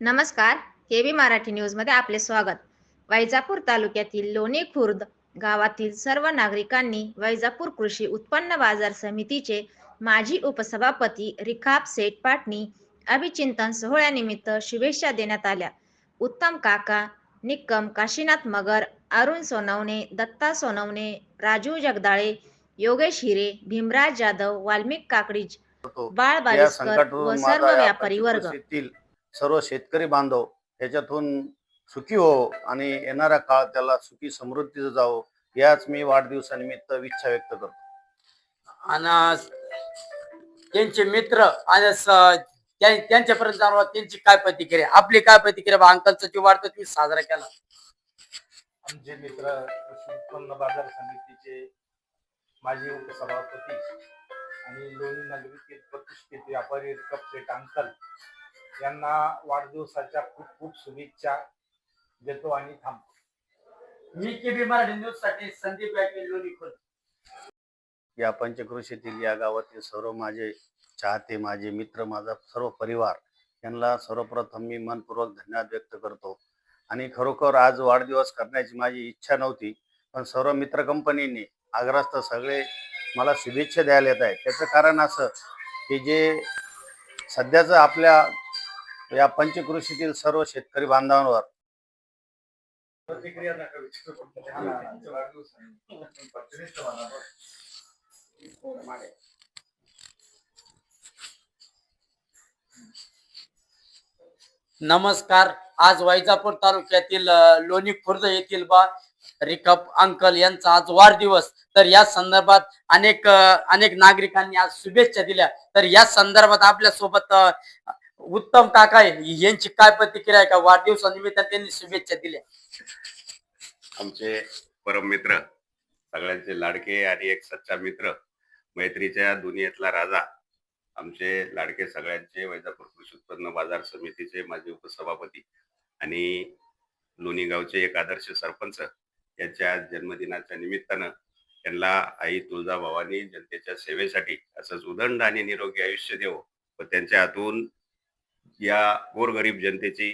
नमस्कार. केबी मराठी न्यूजमध्ये आपले स्वागत. वैजापूर तालुक्यातील लोणी खुर्द गावातील सर्व नागरिकांनी वैजापूर कृषी उत्पन्न बाजार समितीचे माजी उपसभापती रिखाब सेठ पाटणी अभिचिंतन सोहळ्यानिमित्त शुभेच्छा देण्यात आल्या. उत्तम काका निक्कम काशीनाथ मगर अरुण सोनवणे दत्ता सोनवणे राजू जगदाळे योगेश हिरे भीमराज जाधव वाल्मिक काकडीज करतो. बाळ या बारिस्कर व सर्व व्यापारी वर्ग. सर्व शेतकरी बांधव ह्याच्यातून सुखी हो आणि येणारा काळ त्याला सुखी समृद्धीचं जावो याच मी वाढदिवसानिमित्त इच्छा व्यक्त करतो. आणि त्यांचे मित्र आणि त्यांच्यापर्यंत जाणवा त्यांची काय प्रतिक्रिया? आपली काय प्रतिक्रिया? बा अंकलचा जो वाढदिवस साजरा केला. आमचे मित्र कृषी उत्पन्न बाजार समितीचे माजी उपसभापती आणि लोणी नगरीतील प्रतिष्ठित व्यापारी कपसेट अंकल यांना वाढदिवसाच्या खूप खूप शुभेच्छा देतो आणि थांबतो. मी केबी मराठी न्यूजसाठी संदीप या पंचकृषीतील या गावातील सर्व माझे चाहते माझे मित्र माझा सर्व परिवार यांना सर्वप्रथम मी मनपूर्वक धन्यवाद व्यक्त करतो. आणि खरोखर आज वाढदिवस करण्याची माझी इच्छा नव्हती पण सर्व मित्र कंपनीने आग्रस्त सगळे मला शुभेच्छा द्यायला येत आहेत. त्याचं कारण असं की जे सध्याचं आपल्या या पंचकृषीतील सर्व शेतकरी बांधवांवर. प्रतिक्रिया नमस्कार. आज वैजापूर तालुक्यातील लोणी खुर्द येथील बा रिकप अंकल यांचा आज वाढदिवस. तर या संदर्भात अनेक अनेक नागरिकांनी आज शुभेच्छा दिल्या. तर या संदर्भात आपल्यासोबत उत्तम काका आहे. यांची काय प्रतिक्रिया आहे का? वाढदिवसानिमित्त त्यांनी शुभेच्छा दिल्या. आमचे परम मित्र सगळ्यांचे लाडके आणि एक सच्चा मित्र मैत्रीच्या दुनियेतला राजा. आमचे लाडके सगळ्यांचे वैजापूर कृषी उत्पन्न बाजार समितीचे माजी उपसभापती आणि लोणी गावचे एक आदर्श सरपंच यांच्या जन्मदिनाच्या निमित्तानं त्यांना आई तुळजाभवानी जनतेच्या सेवेसाठी असंच उदंड आणि निरोगी आयुष्य देव व त्यांच्या हातून या गोरगरीब जनतेची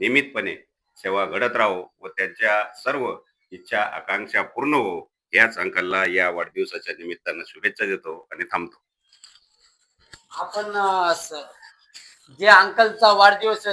नियमितपणे सेवा घडत राहो व त्यांच्या सर्व इच्छा आकांक्षा पूर्ण हो याच अंकलला या वाढदिवसाच्या निमित्तानं शुभेच्छा देतो आणि थांबतो. आपण जे अंकलचा वाढदिवस